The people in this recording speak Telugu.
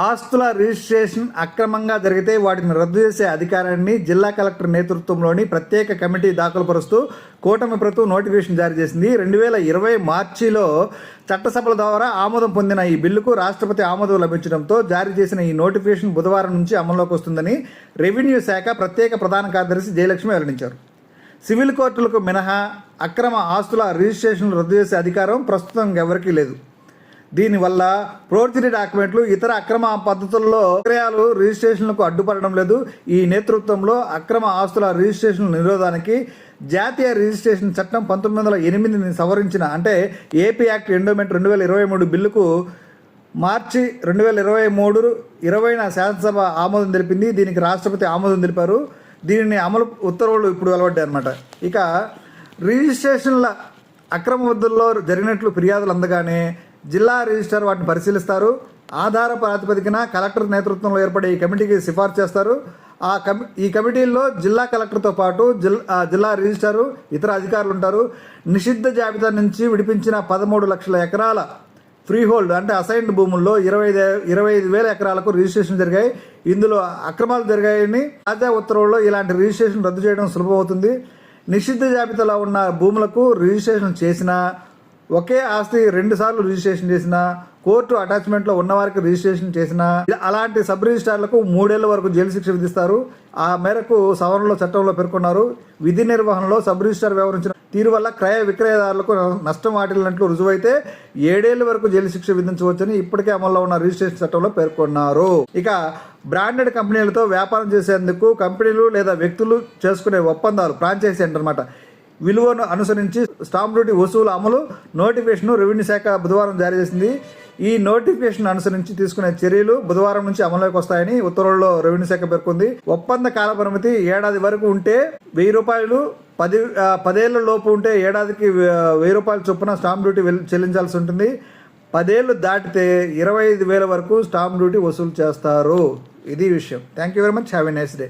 ఆస్తుల రిజిస్ట్రేషన్ అక్రమంగా జరిగితే వాటిని రద్దు చేసే అధికారాన్ని జిల్లా కలెక్టర్ నేతృత్వంలోని ప్రత్యేక కమిటీ దాఖలుపరుస్తూ కూటమి ప్రభుత్వం నోటిఫికేషన్ జారీ చేసింది. రెండు వేల ఇరవై మార్చిలో చట్టసభల ద్వారా ఆమోదం పొందిన ఈ బిల్లుకు రాష్ట్రపతి ఆమోదం లభించడంతో జారీ చేసిన ఈ నోటిఫికేషన్ బుధవారం నుంచి అమల్లోకి వస్తుందని రెవెన్యూ శాఖ ప్రత్యేక ప్రధాన కార్యదర్శి జయలక్ష్మి వెల్లడించారు. సివిల్ కోర్టులకు మినహా అక్రమ ఆస్తుల రిజిస్ట్రేషన్ రద్దు చేసే అధికారం ప్రస్తుతం ఎవరికీ లేదు. దీనివల్ల ప్రోర్జరీ డాక్యుమెంట్లు ఇతర అక్రమ పద్ధతుల్లో విక్రయాలు రిజిస్ట్రేషన్లకు అడ్డుపడడం లేదు. ఈ నేతృత్వంలో అక్రమ ఆస్తుల రిజిస్ట్రేషన్ నిరోధానికి జాతీయ రిజిస్ట్రేషన్ చట్టం పంతొమ్మిది వందల ఎనిమిదిని సవరించిన అంటే ఏపీ యాక్ట్ ఎండోమెంట్ రెండు వేల ఇరవై మూడు బిల్లుకు మార్చి రెండు వేల ఇరవై మూడు ఇరవైన శాసనసభ ఆమోదం తెలిపింది. దీనికి రాష్ట్రపతి ఆమోదం తెలిపారు. దీనిని అమలు ఉత్తర్వులు ఇప్పుడు వెలువడ్డాయి అనమాట ఇక రిజిస్ట్రేషన్ల అక్రమ వద్దుల్లో జరిగినట్లు ఫిర్యాదులు అందగానే జిల్లా రిజిస్టర్ వాటిని పరిశీలిస్తారు. ఆధార ప్రాతిపదికన కలెక్టర్ నేతృత్వంలో ఏర్పడే ఈ కమిటీకి సిఫార్సు చేస్తారు. ఆ కమి ఈ కమిటీల్లో జిల్లా కలెక్టర్తో పాటు జిల్ జిల్లా రిజిస్టారు ఇతర అధికారులు ఉంటారు. నిషిద్ధ జాబితా నుంచి విడిపించిన పదమూడు లక్షల ఎకరాల ఫ్రీ హోల్డ్ అంటే అసైన్డ్ భూముల్లో ఇరవై ఇరవై ఐదు వేల ఎకరాలకు రిజిస్ట్రేషన్ జరిగాయి. ఇందులో అక్రమాలు జరిగాయని తాజా ఉత్తర్వుల్లో ఇలాంటి రిజిస్ట్రేషన్ రద్దు చేయడం సులభమవుతుంది. నిషిద్ధ జాబితాలో ఉన్న భూములకు రిజిస్ట్రేషన్ చేసినా ఒకే ఆస్తి రెండు సార్లు రిజిస్ట్రేషన్ చేసిన కోర్టు అటాచ్మెంట్లో ఉన్నవారికి రిజిస్ట్రేషన్ చేసిన అలాంటి సబ్ రిజిస్ట్రార్లకు మూడేళ్ళ వరకు జైలు శిక్ష విధిస్తారు. ఆ మేరకు సవరణలో చట్టంలో పేర్కొన్నారు. విధి నిర్వహణలో సబ్ రిజిస్ట్రార్ వ్యవహరించిన తీరు వల్ల క్రయ విక్రయదారులకు నష్టం వాటిల్లినట్లు రుజువైతే ఏడేళ్ళ వరకు జైలు శిక్ష విధించవచ్చని ఇప్పటికే అమల్లో ఉన్న రిజిస్ట్రేషన్ చట్టంలో పేర్కొన్నారు. ఇక బ్రాండెడ్ కంపెనీలతో వ్యాపారం చేసేందుకు కంపెనీలు లేదా వ్యక్తులు చేసుకునే ఒప్పందాలు ఫ్రాంచైజీ అంటారన్నమాట. విలువను అనుసరించి స్టాంప్ డ్యూటీ వసూలు అమలు నోటిఫికేషన్ రెవెన్యూ శాఖ బుధవారం జారీ చేసింది. ఈ నోటిఫికేషన్ అనుసరించి తీసుకునే చర్యలు బుధవారం నుంచి అమలులోకి వస్తాయని ఉత్తర్వుల్లో రెవెన్యూ శాఖ పేర్కొంది. ఒప్పంద కాల పరిమితి ఏడాది వరకు ఉంటే వెయ్యి రూపాయలు పది పదేళ్ళ లోపు ఉంటే ఏడాదికి వెయ్యి రూపాయల చొప్పున స్టాంప్ డ్యూటీ చెల్లించాల్సి ఉంటుంది. పదేళ్ళు దాటితే ఇరవై ఐదు వేల వరకు స్టాంప్ డ్యూటీ వసూలు చేస్తారు. ఇది విషయం. Thank you very much have a nice day